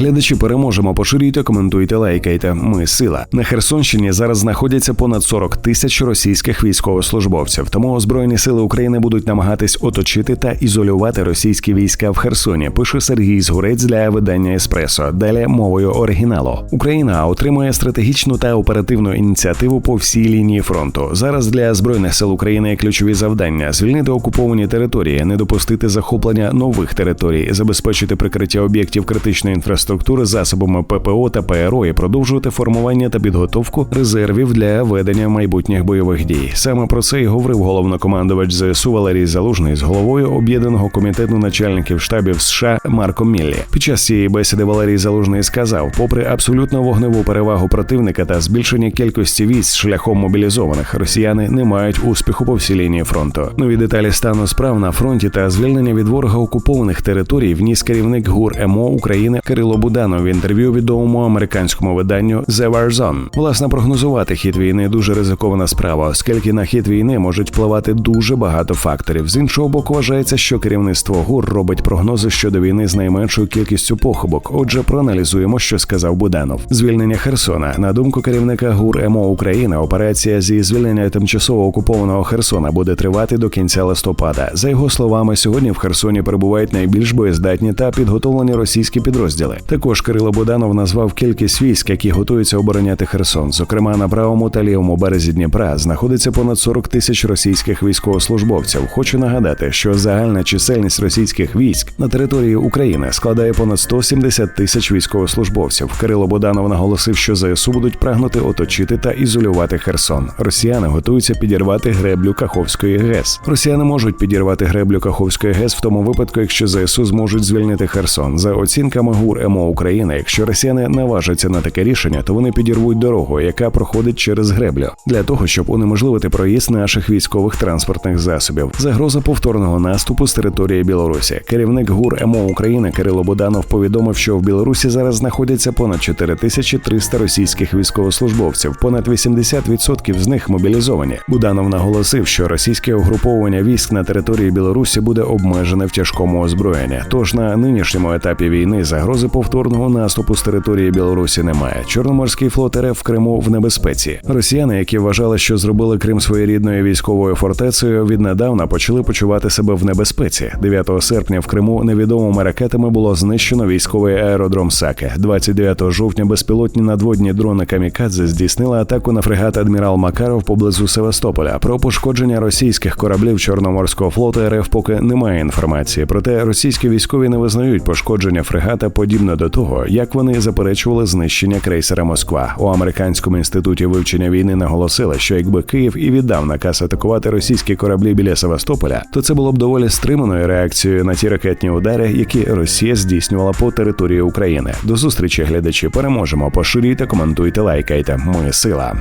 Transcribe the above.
Глядачі переможемо. Поширюйте, коментуйте, лайкайте. Ми сила на Херсонщині. Зараз знаходяться понад 40 тисяч російських військовослужбовців. Тому збройні сили України будуть намагатись оточити та ізолювати російські війська в Херсоні. Пише Сергій Згурець для видання Еспресо. Далі мовою оригіналу. Україна отримує стратегічну та оперативну ініціативу по всій лінії фронту. Зараз для збройних сил України ключові завдання: звільнити окуповані території, не допустити захоплення нових територій, забезпечити прикриття об'єктів критичної інфраструктури засобами ППО та ПРО і продовжувати формування та підготовку резервів для ведення майбутніх бойових дій. Саме про це й говорив головнокомандувач ЗСУ Валерій Залужний з головою об'єднаного комітету начальників штабів США Марком Міллі. Під час цієї бесіди Валерій Залужний сказав: попри абсолютно вогневу перевагу противника та збільшення кількості військ шляхом мобілізованих, росіяни не мають успіху по всій лінії фронту. Нові деталі стану справ на фронті та звільнення від ворога окупованих територій вніс керівник ГУР МО України Кирило Буданов в інтерв'ю відомому американському виданню The War. Власне, прогнозувати хід війни дуже ризикована справа, оскільки на хід війни можуть впливати дуже багато факторів. З іншого боку, вважається, що керівництво ГУР робить прогнози щодо війни з найменшою кількістю похибок. Отже, проаналізуємо, що сказав Буданов. Звільнення Херсона. На думку керівника ГУР МО України, операція зі звільнення тимчасово окупованого Херсона буде тривати до кінця листопада. За його словами, сьогодні в Херсоні перебувають найбільш боєздатні та підготовлені російські підрозділи. Також Кирило Буданов назвав кількість військ, які готуються обороняти Херсон. Зокрема, на правому та лівому березі Дніпра знаходиться понад 40 тисяч російських військовослужбовців. Хочу нагадати, що загальна чисельність російських військ на території України складає понад 170 тисяч військовослужбовців. Кирило Буданов наголосив, що ЗСУ будуть прагнути оточити та ізолювати Херсон. Росіяни готуються підірвати греблю Каховської ГЕС. Росіяни можуть підірвати греблю Каховської ГЕС в тому випадку, якщо ЗСУ зможуть звільнити Херсон. За оцінками ГУР МО України, якщо росіяни наважаться на таке рішення, то вони підірвуть дорогу, яка проходить через греблю, для того, щоб унеможливити проїзд наших військових транспортних засобів. Загроза повторного наступу з території Білорусі. Керівник ГУР МО України Кирило Буданов повідомив, що в Білорусі зараз знаходяться понад 4300 російських військовослужбовців, понад 80% з них мобілізовані. Буданов наголосив, що російське угруповування військ на території Білорусі буде обмежене в тяжкому озброєнні. Тож на нинішньому етапі війни загрози повторного наступу з території Білорусі немає. Чорноморський флот РФ в Криму в небезпеці. Росіяни, які вважали, що зробили Крим своєрідною військовою фортецею, віднедавна почали почувати себе в небезпеці. 9 серпня в Криму невідомими ракетами було знищено військовий аеродром Саке. 29 жовтня безпілотні надводні дрони Камікадзе здійснили атаку на фрегат Адмірал Макаров поблизу Севастополя. Про пошкодження російських кораблів Чорноморського флоту РФ поки немає інформації. Проте російські військові не визнають пошкодження фрегата подібно до того, як вони заперечували знищення крейсера Москва у американському інституті вивчення війни. Наголосили, що якби Київ і віддав наказ атакувати російські кораблі біля Севастополя, то це було б доволі стриманою реакцією на ті ракетні удари, які Росія здійснювала по території України. До зустрічі глядачі переможемо. Поширюйте, коментуйте, лайкайте. Ми сила.